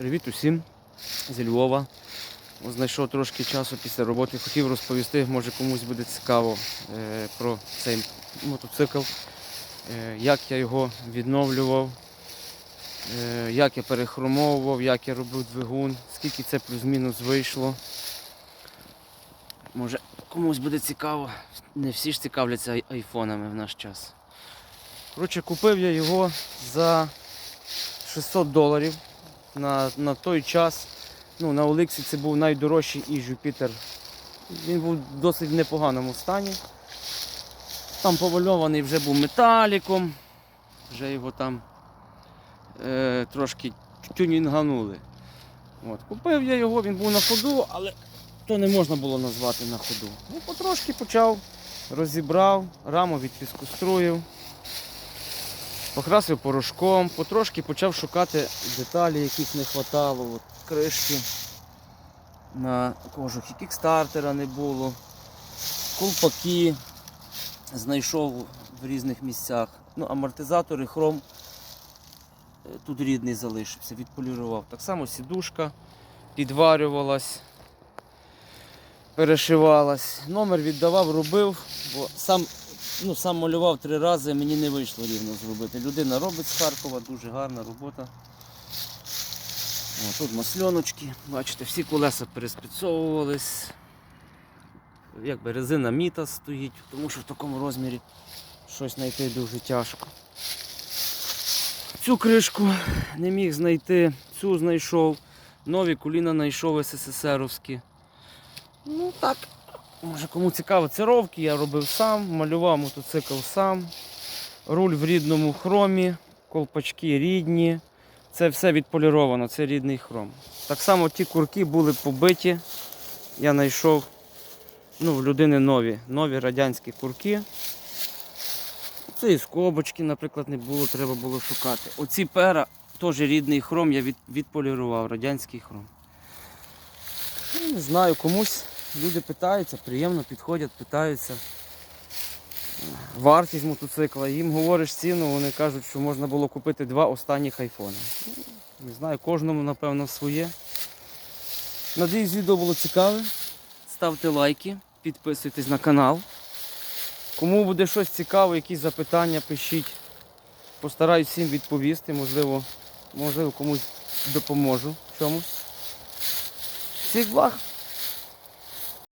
Привіт усім зі Львова. Знайшов трошки часу після роботи. Хотів розповісти, може комусь буде цікаво е, про цей мотоцикл, е, як я його відновлював, е, як я перехромовував, як я робив двигун, скільки це плюс-мінус вийшло. Може комусь буде цікаво. Не всі ж цікавляться айфонами в наш час. Коротше, купив я його за 600 доларів. На, на той час ну, на Олексі це був найдорожчий і Jupiter. Він був в досить непоганому стані. Там повальований вже був металіком, вже його там е, трошки тюнінганули. От, купив я його, він був на ходу, але то не можна було назвати на ходу. Ну, потрошки почав, розібрав, раму від піскоструїв. Покрасив порошком, потрошки почав шукати деталі, яких не вистачало. От, кришки на кожух і кікстартера не було. Колпаки знайшов в різних місцях. Ну, амортизатори, хром е, тут рідний залишився, відполірував. Так само сідушка підварювалась, перешивалась. Номер віддавав, робив, бо сам ну, сам малював три рази, мені не вийшло рівно зробити. Людина робить з Харкова, дуже гарна робота. О, тут масльоночки, бачите, всі колеса переспецовувались. Якби резина міта стоїть, тому що в такому розмірі щось знайти дуже тяжко. Цю кришку не міг знайти, цю знайшов, нові коліна знайшов СССРовські. Ну так, Може кому цікаво, це ровки я робив сам, малював мотоцикл сам. Руль в рідному хромі, колпачки рідні. Це все відполіровано, це рідний хром. Так само ті курки були побиті. Я знайшов ну, в людини нові, нові радянські курки. Це і скобочки, наприклад, не було, треба було шукати. Оці пера теж рідний хром, я від, відполірував, радянський хром. Не знаю, комусь люди питаються, приємно підходять, питаються. Вартість мотоцикла, їм говориш ціну, вони кажуть, що можна було купити два останніх айфони. Ну, Не знаю, кожному, напевно, своє. Надіюсь, відео було цікаве. Ставте лайки, підписуйтесь на канал. Кому буде щось цікаве, якісь запитання, пишіть. Постараюсь всім відповісти, можливо, можливо комусь допоможу чомусь. Всіх благ!